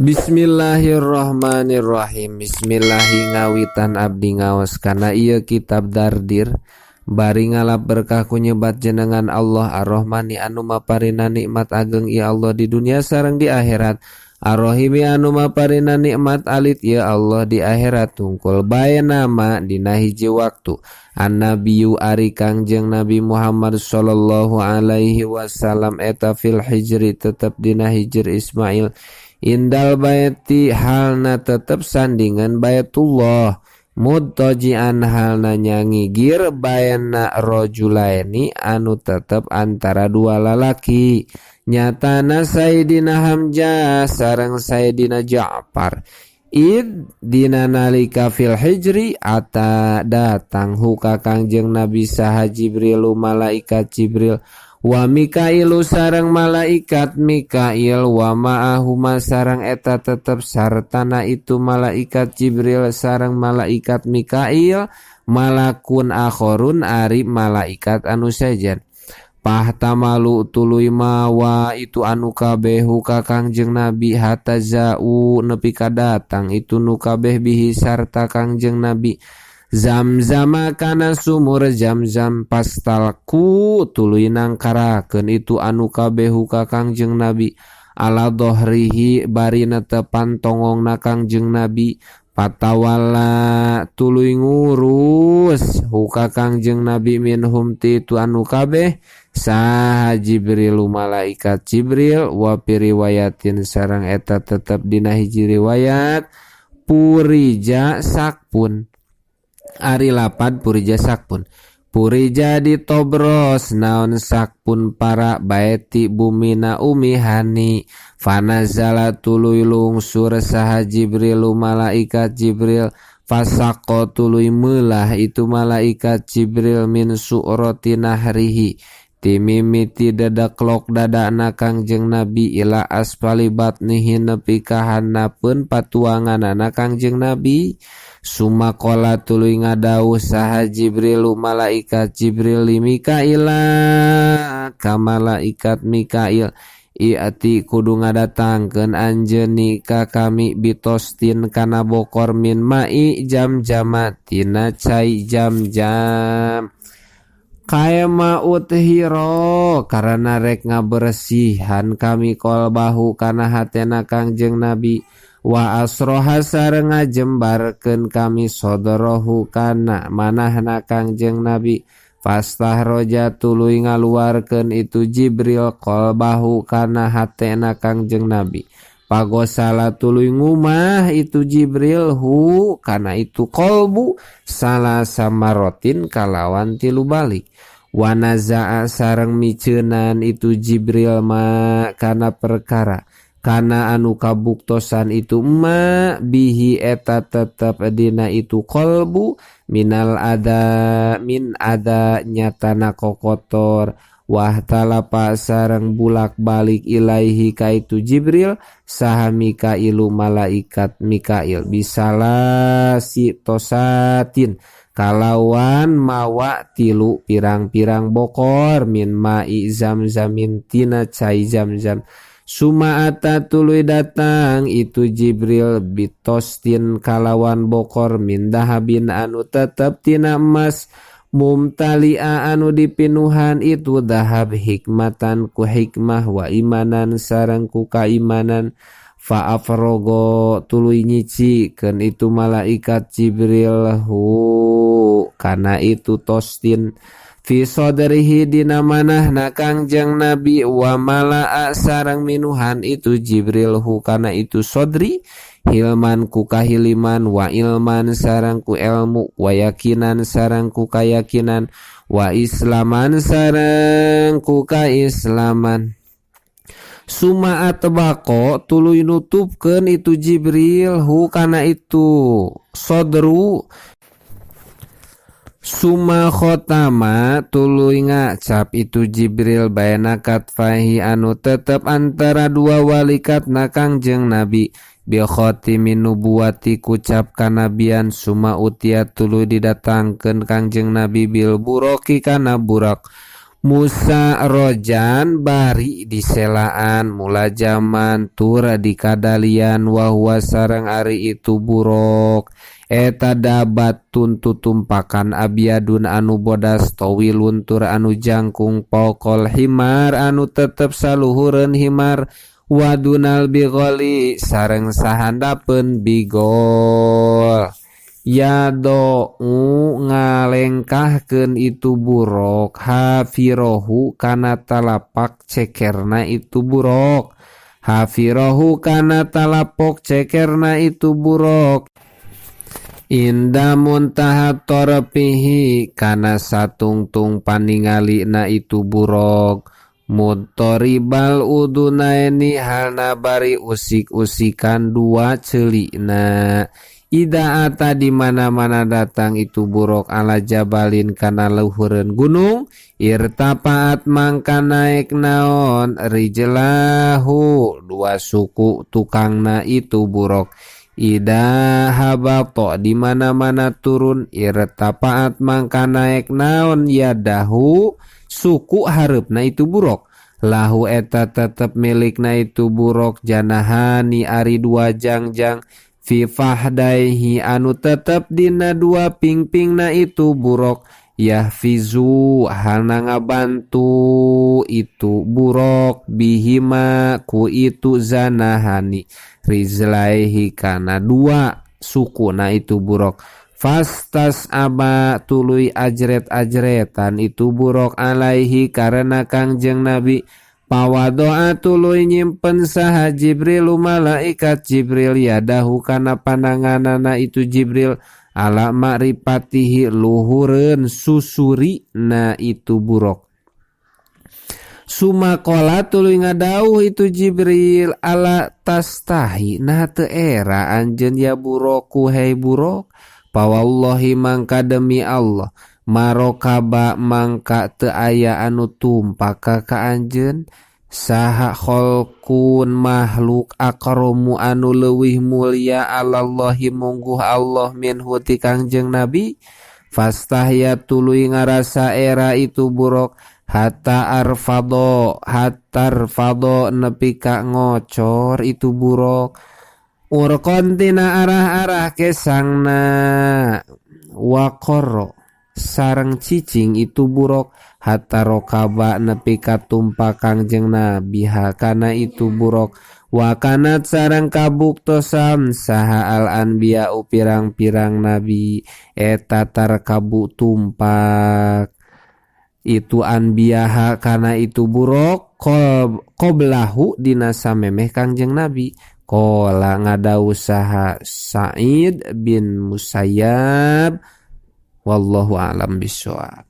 Bismillahirrohmanirrohim Bismillahi ngawitan Abdi ngawas. Karena ia kitab dardir bari ngalap berkahku nyebat jenengan Allah. Arrohmani anu maparina nikmat ageng ya Allah di dunia sarang di akhirat. Arrohimi anu maparina nikmat alit ya Allah di akhirat. Tungkul baya nama dina hiji waktu. An nabiyu ari kangjeng Nabi Muhammad sallallahu alaihi wasallam eta fil hijri tetap dina hijr Ismail. Indal baiti halna tetep sandingan Baitullah mudtojian halna nyangigir bayana rojulaini anu tetep antara dua lalaki. Nyatana Sayyidina Hamzah sarang Sayyidina Ja'far. Id dina nalika fil hijri ata datang huka kangjeng Nabi saha Jibril malaikat Jibril wa Mikailu sarang malaikat Mikail wa ma'ahuma sarang eta tetep sartana itu malaikat Jibril sarang malaikat Mikail malakun akhorun ari malaikat anu sejen. Pahta malu tului mawa itu anu kabehu ka Kangjeng Nabi hatta zau nepi kadatang itu nu kabeh bihi sarta Kangjeng Nabi. Zamzama kana sumur Zamzam pastalku tuluy nangkarakeun itu anu kabehu ka Kangjeng Nabi. Ala dohrihi bari netepan tongong na Kangjeng Nabi. Patawala tuluy ngurus huka Kangjeng Nabi minhum ti itu anu kabeh. Saha Jibril malaikat Jibril wa riwayatin sarang eta tetep dina hiji riwayat purija sakpun. Ari lapad Purija Sakpun Purija ditobros naon Sakpun para baeti bumina umihani Fanazala tuluy lungsur saha jibril malaikat Jibril. Fasako tuluy melah itu malaikat Jibril min su'roti nahrihi. Timimiti dadaklok dadana Kangjeng Nabi ila aspali batnihi nepi patuangan patuanganana Kangjeng Nabi. Sumakola tuluy ngadauh saha Jibril malaikat Jibril li Mikaila ka malaikat Mikail iati kudu ngadatangkeun anjeuni ka kami bitostin kana bokor min mai jam-jama tina cai jam-jam. Kaema uthiro karena rek ngabersihan kami kol bahu kana hatena Kangjeng Nabi. wa asroha sareng ngajembarkeun kami sodorohu kana manahna Kangjeng Nabi Fastah roja tuluy ngaluarkeun itu Jibril qalbahu kana hatena Kangjeng Nabi. Pagosala tuluy ngumah itu Jibril hu kana itu kolbu salah sama kalawan tilu balik. Wanazaa sareng miceunan itu Jibril ma kana perkara Kana anu kabuktosan itu ma bihi eta tetap dina itu kolbu minal ada min ada nyatana kokotor. Wah talapa sarang bulak balik ilaihi kaitu Jibril saha Mikailu malaikat Mikail. Bisalah si tosatin kalawan mawa tilu pirang-pirang bokor min ma'i zam zamin tina cai zam zam Sumaata tuluy datang. Itu Jibril bitostin kalawan bokor. Mindahabin anu tetep tina emas. Mumtalia anu dipinuhan. Itu dahab hikmatan ku hikmah wa imanan sarang ku kaimanan. Faafrogo tuluy nyici. Ken itu malaikat Jibril hu. Kana itu tostin. Fisodrihi dina manahna Kangjeng Nabi wa malaa sarang minuhan itu Jibril hukana itu sodri Hilman ku kahiliman wa ilman sarang ku elmu wa yakinan sarang ku kayakinan wa islaman sarang ku kaislaman. Suma atbako tuluy nutupkeun itu Jibril hukana itu sodru Suma khotama tuluy ngacap itu Jibril baena katfahi anu tetep antara dua walikat na kangjeng Nabi. Bil khotimin nubuwati kucap kanabian suma utia tuluy didatangkeun kangjeng Nabi bil buroki kana burak. Musa rojan bari diselaan mula zaman tura dikadalian wahwa sarang ari itu buruk. eta dabat tuntu tumpakan Abiadun anu bodas towi luntur anu jangkung pokol himar anu tetep saluhurun himar. Wadunal bigoli sareng sahandapen bigol. Yado ngalengkahken itu buruk. Hafirohu kana talapak cekerna itu buruk. Hafirohu kana talapok cekerna itu buruk. Indamuntaha toropihi kana satungtung paningali na itu burok mutoribal udunaeni halna bari usik-usikan dua celikna Ida ata di mana-mana datang itu buruk ala jabalin kana lehuren gunung irtapaat mangka naik naon rijelahu dua suku tukangna itu buruk. Ida habato dimana-mana turun irtapaat mangka naek naon ya dahu suku hareup na itu buruk. Lahu eta tetep milik na itu buruk janahani ari dua jangjang. Fifahdaihi anu tetep dina dua pingping na itu buruk. Yahfizu hana ngabantu itu burok bihima ku itu zanahani. Rizlaihi kana dua suku na itu burok fastas aba tului ajret-ajretan itu burok alaihi karena kangjeng nabi. Doa tulu nyimpen saha Jibril malaikat Jibril yadahu kana panangan anak itu Jibril alamaripatihi luhurun susuri na itu buruk. Sumakola tuluy ngadauh itu Jibril ala tastahi na teu era anjeun ya buroku hei burok pawallahi mangka demi Allah marokaba mangka teu aya anu tumpaka ka anjeun. saha kholkun makhluk akromu anu leuwih mulia Allahhi mungguh Allah minhu ti Kangjeng Nabi. Fastahya tuluy ngarasa era itu buruk. Hatta arfado hatar fado nepi ka ngocor itu buruk. Urkontina arah-arah kesangna. Wakoro sarang cicing itu buruk. Hatta rokaba nepi katumpa kangjeng nabi. Kana itu buruk. Wakanat sarang kabuktosan saha al anbiya pirang-pirang nabi. Eta tar kabuk tumpak. Itu anbiyaha karena itu buruk. Qoblahu dina samemeh kangjeng nabi. Kola ngada usaha Said bin Musayyab. Wallahu alam bisawab